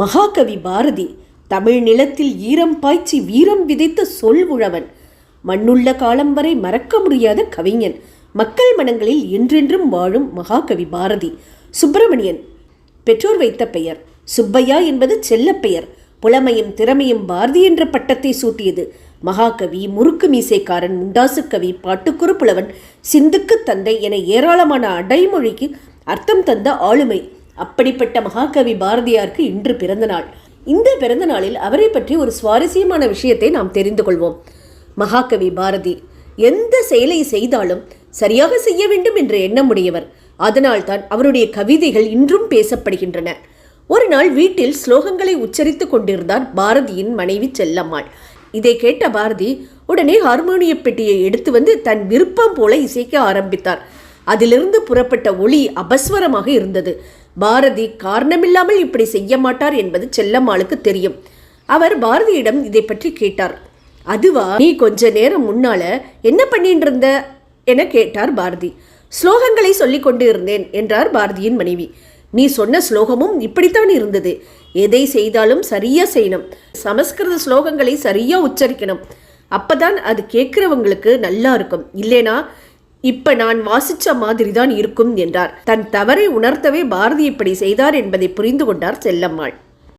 மகாகவி பாரதி தமிழ் நிலத்தில் ஈரம் பாய்ச்சி வீரம் விதைத்த சொல் உழவன். மண்ணுள்ள காலம் வரை மறக்க முடியாத கவிஞன். மக்கள் மனங்களில் என்றென்றும் வாழும் மகாகவி பாரதி. சுப்பிரமணியன் பெற்றோர் வைத்த பெயர். சுப்பையா என்பது செல்லப்பெயர் புலமையும் திறமையும் பாரதி என்ற பட்டத்தை சூட்டியது. மகாகவி முறுக்கு மீசைக்காரன் முண்டாசுக்கவி பாட்டுக்குறு புலவன் சிந்துக்கு தந்தை என ஏராளமான அடைமொழிக்கு அர்த்தம் தந்த ஆளுமை. அப்படிப்பட்ட மகாகவி பாரதியாருக்கு இன்று பிறந்த நாள் இந்த பிறந்த நாளில் அவரை பற்றி ஒரு சுவாரஸ்யமான விஷயத்தை நாம் தெரிந்து கொள்வோம். மகாகவி பாரதி எந்த செயலை செய்தாலும் சரியாக செய்ய வேண்டும் என்ற எண்ணம் உடையவர். அதனால்தான் அவருடைய கவிதைகள் இன்றும் பேசப்படுகின்றன. ஒரு நாள் வீட்டில் ஸ்லோகங்களை உச்சரித்துக் கொண்டிருந்தார் பாரதியின் மனைவி செல்லம்மாள். இதை கேட்ட பாரதி உடனே ஹார்மோனிய பெட்டியை எடுத்து வந்து தன் விருப்பம் போல இசைக்க ஆரம்பித்தார். அதிலிருந்து புறப்பட்ட ஒளி அபஸ்வரமாக இருந்தது. பாரதி காரணமில்லாமல் இப்படி செய்ய மாட்டார் என்பது செல்லம்மாளுக்கு தெரியும். அவர் பாரதியிடம் இதை பற்றி கேட்டார். அதுவா நீ கொஞ்ச நேரம் முன்னால என்ன பண்ணிட்டு இருந்த என கேட்டார் பாரதி. ஸ்லோகங்களை சொல்லிக் கொண்டு இருந்தேன் என்றார் பாரதியின் மனைவி. நீ சொன்ன ஸ்லோகமும் இப்படித்தான் இருந்தது. எதை செய்தாலும் சரியா செய்யணும். சமஸ்கிருத ஸ்லோகங்களை சரியா உச்சரிக்கணும். அப்பதான் அது கேட்கிறவங்களுக்கு நல்லா இருக்கும். இல்லைனா இப்ப நான் வாசிச்ச மாதிரி தான் இருக்கும் என்றார். தன் தவறை உணர்த்தவே பாரதி இப்படி செய்தார் என்பதை புரிந்து கொண்டார் செல்லம்மாள்.